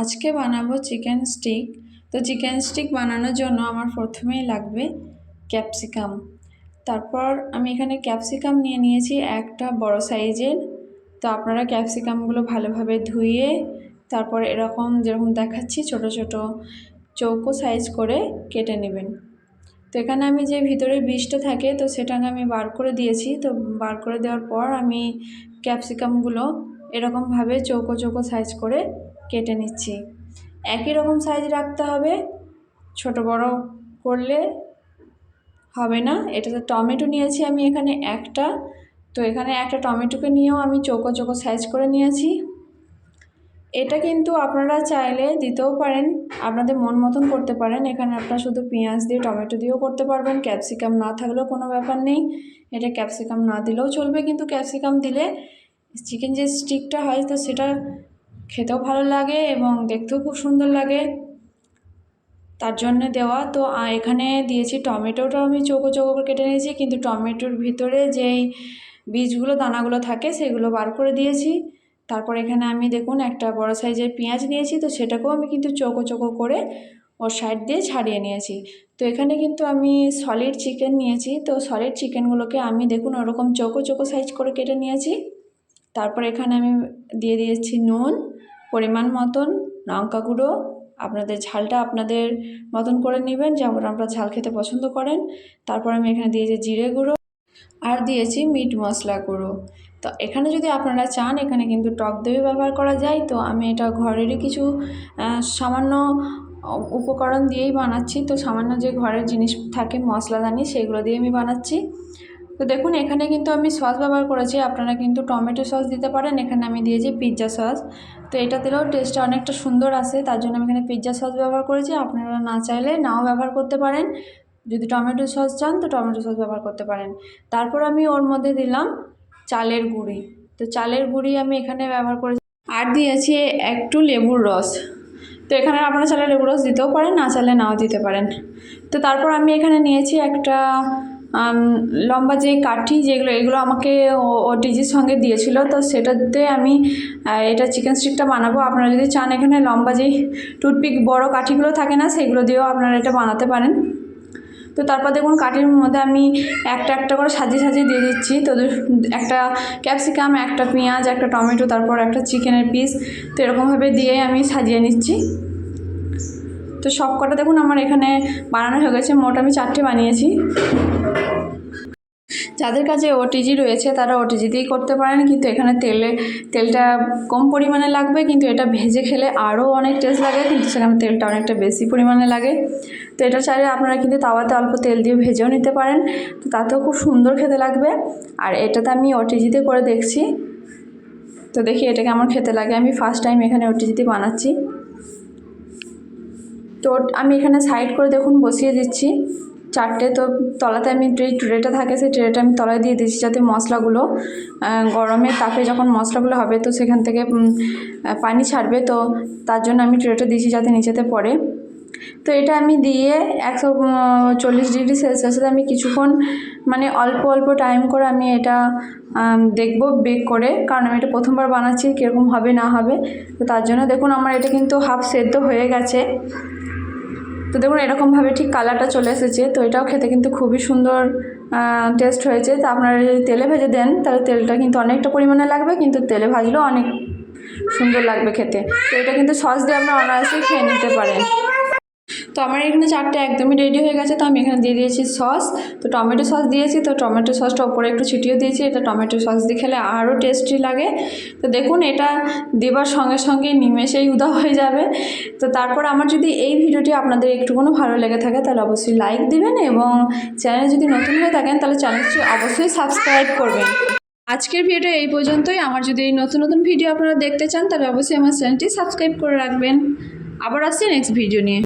আজকে বানাবো chicken stick. তো চিকেন স্টিক বানানোর জন্য আমার প্রথমেই লাগবে ক্যাপসিকাম। তারপর আমি এখানে ক্যাপসিকাম নিয়ে নিয়েছি একটা বড় সাইজের। তো আপনারা ক্যাপসিকামগুলো ভালোভাবে ধুয়ে তারপর এরকম যেরকম দেখাচ্ছি ছোট ছোট চৌকো সাইজ করে কেটে নেবেন। তো এখানে আমি যে ভিতরের বীজটা থাকে তো সেটাকে আমি বার করে দিয়েছি। তো বার করে দেওয়ার পর আমি ক্যাপসিকামগুলো এরকমভাবে চৌকো চৌকো সাইজ করে কেটে নিচ্ছি। একই রকম সাইজ রাখতে হবে। ছোট বড় করলে হবে না। এটাতে টমেটো নিয়েছি আমি এখানে একটা। তো এখানে একটা টমেটোকে নিয়েও আমি চৌকো চৌকো সাইজ করে নিয়েছি। এটা কিন্তু আপনারা চাইলে দিতেও পারেন। আপনাদের মন মতন করতে পারেন। এখানে আপনারা শুধু পেঁয়াজ দিয়ে, টমেটো দিয়েও করতে পারবেন। ক্যাপসিকাম না থাকলেও কোনো ব্যাপার নেই। এটা ক্যাপসিকাম না দিলেও চলবে। কিন্তু ক্যাপসিকাম দিলে চিকেন যে স্টিকটা হয়, তো সেটা খেতেও ভালো লাগে এবং দেখতেও খুব সুন্দর লাগে। তার জন্য দেওয়া। তো এখানে দিয়েছি টমেটোটাও আমি চোখো চোখো করে কেটে নিয়েছি। কিন্তু টমেটোর ভিতরে যেই বীজগুলো, দানাগুলো থাকে, সেগুলো বার করে দিয়েছি। তারপর এখানে আমি দেখুন একটা বড় সাইজের পেঁয়াজ নিয়েছি। তো সেটাকেও আমি কিন্তু চোখো চৌকো করে ওর সাইড দিয়ে ছাড়িয়ে নিয়েছি। তো এখানে কিন্তু আমি সলিড চিকেন নিয়েছি। তো সলিড চিকেনগুলোকে আমি দেখুন ওরকম চোখো চোখো সাইজ করে কেটে নিয়েছি। তারপর এখানে আমি দিয়ে দিয়েছি নুন, পরিমাণ মতন, লঙ্কা গুঁড়ো। আপনাদের ঝালটা আপনাদের মতন করে নেবেন, যেমন আপনারা ঝাল খেতে পছন্দ করেন। তারপর আমি এখানে দিয়েছি জিরে গুঁড়ো আর দিয়েছি মিট মশলা গুঁড়ো। তো এখানে যদি আপনারা চান, এখানে কিন্তু টক দই ব্যবহার করা যায়। তো আমি এটা ঘরেরই কিছু সামান্য উপকরণ দিয়েই বানাচ্ছি। তো সামান্য যে ঘরের জিনিস থাকে মশলাদানি, সেগুলো দিয়ে আমি বানাচ্ছি। তো দেখুন, এখানে কিন্তু আমি সস ব্যবহার করেছি। আপনারা কিন্তু টমেটো সস দিতে পারেন। এখানে আমি দিয়েছি পিৎজা সস। তো এটা দিলেও টেস্টটা অনেকটা সুন্দর আসে। তার জন্য আমি এখানে পিৎজা সস ব্যবহার করেছি। আপনারা না চাইলে নাও ব্যবহার করতে পারেন। যদি টমেটো সস চান, তো টমেটো সস ব্যবহার করতে পারেন। তারপর আমি ওর মধ্যে দিলাম চালের গুঁড়ি। তো চালের গুঁড়ি আমি এখানে ব্যবহার করেছি। আর দিয়েছি একটু লেবুর রস। তো এখানে আপনারা চালে লেবুর রস দিতেও পারেন, না চালে নাও দিতে পারেন। তো তারপর আমি এখানে নিয়েছি একটা লম্বা যে কাঠি যেগুলো, এগুলো আমাকে ও ডিজির সঙ্গে দিয়েছিল, তো সেটাতে আমি এটা চিকেন স্টিকটা বানাবো। আপনারা যদি চান এখানে লম্বা যেই টুথপিক, বড় কাঠিগুলো থাকে না, সেগুলো দিয়েও আপনারা এটা বানাতে পারেন। তো তারপর দেখুন, কাঠির মধ্যে আমি একটা একটা করে সাজিয়ে সাজিয়ে দিয়ে দিচ্ছি। তো একটা ক্যাপসিকাম একটা পেঁয়াজ, একটা টমেটো, তারপর একটা চিকেনের পিস তো এরকমভাবে দিয়ে আমি সাজিয়ে নিচ্ছি। তো সব কটা দেখুন আমার এখানে বানানো হয়ে গেছে। মোট আমি চারটে বানিয়েছি। যাদের কাছে ওটিজি রয়েছে, তারা ওটিজিতেই করতে পারেন। কিন্তু এখানে তেলে, তেলটা কম পরিমাণে লাগবে, কিন্তু এটা ভেজে খেলে আরও অনেক টেস্ট লাগে, কিন্তু সেখানে তেলটা অনেকটা বেশি পরিমাণে লাগে। তো এটা চাইলে আপনারা কিন্তু তাওয়াতে অল্প তেল দিয়ে ভেজেও নিতে পারেন। তো তাতেও খুব সুন্দর খেতে লাগবে। আর এটাতে আমি ওটিজিতে করে দেখছি। তো দেখি এটাকে আমার খেতে লাগে। আমি ফার্স্ট টাইম এখানে ওটিজিতে বানাচ্ছি। তো আমি এখানে সাইড করে দেখুন বসিয়ে দিচ্ছি। চারটে তো তলাতে আমি যে ট্রেটা থাকে সেই ট্রেটা আমি তলায় দিয়ে দিচ্ছি যাতে মশলাগুলো গরমের তাপে যখন মশলাগুলো হবে তো সেখান থেকে পানি ছাড়বে। তো তার জন্য আমি ট্রেটা দিয়েছি যাতে নিচেতে পড়ে। তো এটা আমি দিয়ে একশো চল্লিশ ডিগ্রি সেলসিয়াসে আমি কিছুক্ষণ মানে অল্প অল্প টাইম করে আমি এটা দেখব বেক করে। কারণ আমি এটা প্রথমবার বানাচ্ছি, কীরকম হবে, না হবে। তো তার জন্য দেখুন আমার এটা কিন্তু হাফ সেদ্ধ হয়ে গেছে। তো দেখুন এরকমভাবে ঠিক কালারটা চলে এসেছে। তো এটাও খেতে কিন্তু খুবই সুন্দর টেস্ট হয়েছে। তো আপনারা যদি তেলে ভেজে দেন, তাহলে তেলটা কিন্তু অনেকটা পরিমাণে লাগবে, কিন্তু তেলে ভাজলেও অনেক সুন্দর লাগবে খেতে। তো এটা কিন্তু সস দিয়ে আপনারা অনায়াসেই খেয়ে নিতে পারেন। তো আমার এখানে চারটে একদমই রেডি হয়ে গেছে, তো আমি এখানে দিয়ে দিয়েছি সস তো টমেটো সস দিয়েছি, তো টমেটো সসটা ওপরে একটু ছিটিয়ে দিয়েছি, এটা টমেটো সস দিয়ে খেলে আরও টেস্টি লাগে। তো দেখুন, এটা দেবার সঙ্গে সঙ্গে নিমেষেই উদা হয়ে যাবে। তো তারপর আমার যদি এই ভিডিওটি আপনাদের একটুকুনও ভালো লেগে থাকে, তাহলে অবশ্যই লাইক দিবেন এবং চ্যানেল যদি নতুন হয়ে থাকেন, তাহলে চ্যানেলটি অবশ্যই সাবস্ক্রাইব করবেন। আজকের ভিডিও এই পর্যন্তই। আমার যদি এই নতুন নতুন ভিডিও আপনারা দেখতে চান, তাহলে অবশ্যই আমার চ্যানেলটি সাবস্ক্রাইব করে রাখবেন। আবার আসছি নেক্সট ভিডিও নিয়ে।